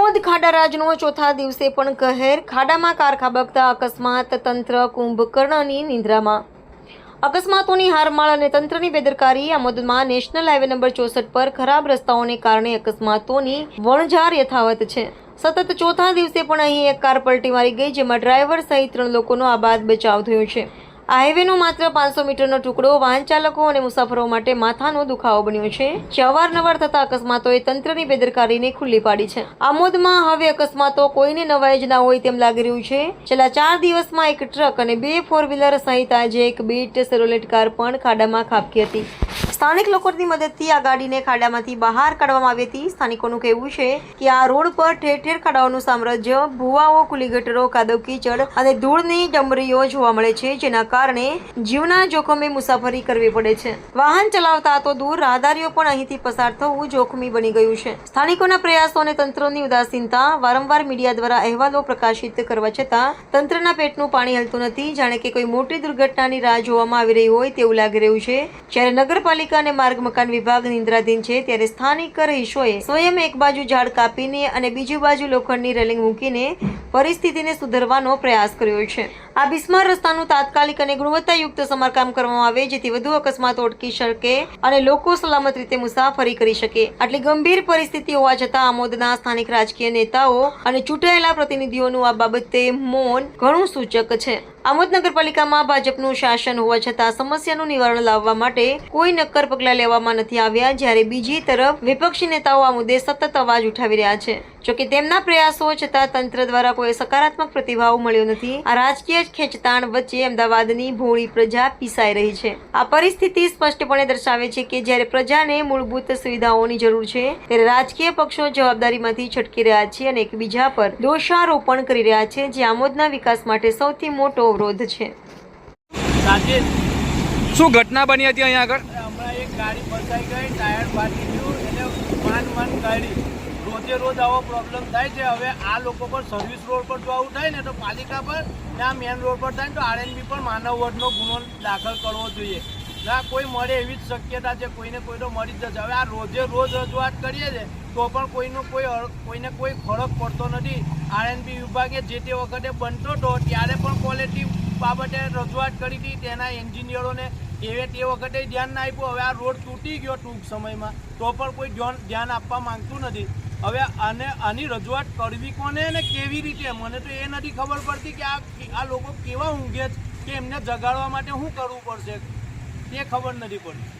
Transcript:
ખાડા રાજનો ચોથા દિવસે પણ કહેર ખાડામાં કાર ખાબકતા અકસ્માત તંત્ર કુંભકર્ણની નિંદ્રામાં. અકસ્માતોની હારમાળ અને તંત્રની બેદરકારી આમોદમાં નેશનલ હાઈવે નંબર ચોસઠ પર ખરાબ રસ્તાઓને કારણે અકસ્માતોની વણઝાર યથાવત છે. સતત ચોથા દિવસે પણ અહીં એક કાર પલટી મારી ગઈ, જેમાં ડ્રાઈવર સહિત ત્રણ લોકોનો આબાદ બચાવ થયો છે. આ હાઈવેનો માત્ર પાંચસો મીટરનો ટુકડો વાહન ચાલકો અને મુસાફરો માટે માથાનો દુખાવો બન્યો છે. જે અવારનવાર થતા અકસ્માતોએ તંત્રની બેદરકારીને ખુલ્લી પાડી છે. આમોદમાં હવે અકસ્માતો કોઈને નવાઈ જ ના હોય તેમ લાગી રહ્યું છે. છેલ્લા ચાર દિવસમાં એક ટ્રક અને બે ફોર વ્હીલર સહિત આજે એક બીટ સેરોલેટ કાર પણ ખાડામાં ખાબકી હતી. સ્થાનિક લોકોની મદદથી આ ગાડીને ખાડામાંથી બહાર કાઢવામાં આવી હતી. સ્થાનિકોનું કહેવું છે કે આ રોડ પર ઠેર ઠેર ખાડાઓનું સામ્રાજ્ય, ભૂવાઓ, કુલીગટરો ગટરો કાદવ કીચડ અને ધૂળની ડમરીઓ જોવા મળે છે, જેના કારણે જીવના જોખમે મુસાફરી કરવી પડે છે. વાહન ચલાવતા તો દૂર, રાહદારીઓ પણ અહીંથી પસાર થવું જોખમી બની ગયું છે. સ્થાનિકોના પ્રયાસો અને તંત્રોની ઉદાસીનતા વારંવાર મીડિયા દ્વારા અહેવાલો પ્રકાશિત કરવા છતાં તંત્રના પેટનું પાણી હલતું નથી. જાણે કે કોઈ મોટી દુર્ઘટનાની રાહ જોવામાં આવી રહી હોય તેવું લાગી રહ્યું છે. જ્યારે નગરપાલિકા અને માર્ગ મકાન વિભાગ નિંદ્રાધીન છે ત્યારે સ્થાનિક રહીશોએ સ્વયં એક બાજુ ઝાડ કાપીને અને બીજી બાજુ લોખંડની રેલિંગ મૂકીને પરિસ્થિતિને સુધારવાનો પ્રયાસ કર્યો છે. આ બિસ્માર રસ્તાનું તાત્કાલિક અને ગુણવત્તાયુક્ત સમારકામ કરવામાં આવે, જેથી વધુ અકસ્માત અટકી શકે અને લોકો સલામત રીતે મુસાફરી કરી શકે. આટલી ગંભીર પરિસ્થિતિ હોવા છતાં આમોદના સ્થાનિક રાજકીય નેતાઓ અને ચૂંટાયેલા પ્રતિનિધિઓનું આ બાબતે મૌન ઘણું સૂચક છે. આમોદ નગરપાલિકામાં ભાજપનું શાસન હોવા છતાં સમસ્યાનું નિવારણ લાવવા માટે કોઈ નક્કર પગલાં લેવામાં નથી આવ્યા, જ્યારે બીજી તરફ વિપક્ષી નેતાઓ આ મુદ્દે સતત અવાજ ઉઠાવી રહ્યા છે. જોકે તેમના પ્રયાસો છતાં તંત્ર દ્વારા કોઈ સકારાત્મક પ્રતિભાવ મળ્યો નથી. આ રાજકીય ખેંચતાણ વચ્ચે અમદાવાદની ભોળી પ્રજા પીસાઈ રહી છે. આ પરિસ્થિતિ સ્પષ્ટપણે દર્શાવે છે કે જ્યારે પ્રજાને મૂળભૂત સુવિધાઓની જરૂર છે ત્યારે રાજકીય પક્ષો જવાબદારીમાંથી છટકી રહ્યા છે અને એકબીજા પર દોષારોપણ કરી રહ્યા છે જે આમોદના વિકાસ માટે સૌથી મોટો અવરોધ છે. શું ઘટના બની હતી અહીંયા આગળ? હમણાં એક ગાડી ફસાઈ ગઈ ટાયર ફાટી ગયું એટલે માન માન ગાડી. રોજે રોજ આવો પ્રોબ્લેમ થાય છે. હવે આ લોકો પર સર્વિસ રોડ પર જો આવું થાય ને, તો પાલિકા પર આ મેન રોડ પર થાય ને, તો આરએનબી પર માનવ વડનો ગુનો દાખલ કરવો જોઈએ. ના, કોઈ મળે એવી જ શક્યતા છે. કોઈને કોઈ તો મળી જશે. હવે આ રોજે રોજ રજૂઆત કરીએ છે તો પણ કોઈનો કોઈ કોઈને કોઈ ફરક પડતો નથી. આરએનબી વિભાગે જે તે વખતે બનતો હતો ત્યારે પણ ક્વોલિટી બાબતે રજૂઆત કરી હતી. તેના એન્જિનિયરોને એવે તે વખતે ધ્યાન ના આપ્યું. હવે આ રોડ તૂટી ગયો ટૂંક સમયમાં. તો પણ કોઈ ધ્યાન આપવા માંગતું નથી. હવે આને આની રજૂઆત કરવી કોને ને કેવી રીતે? મને તો એ નથી ખબર પડતી કે આ આ લોકો કેવા ઊંઘે કે એમને જગાડવા માટે શું કરવું પડશે. તે ખબર નથી પડતી.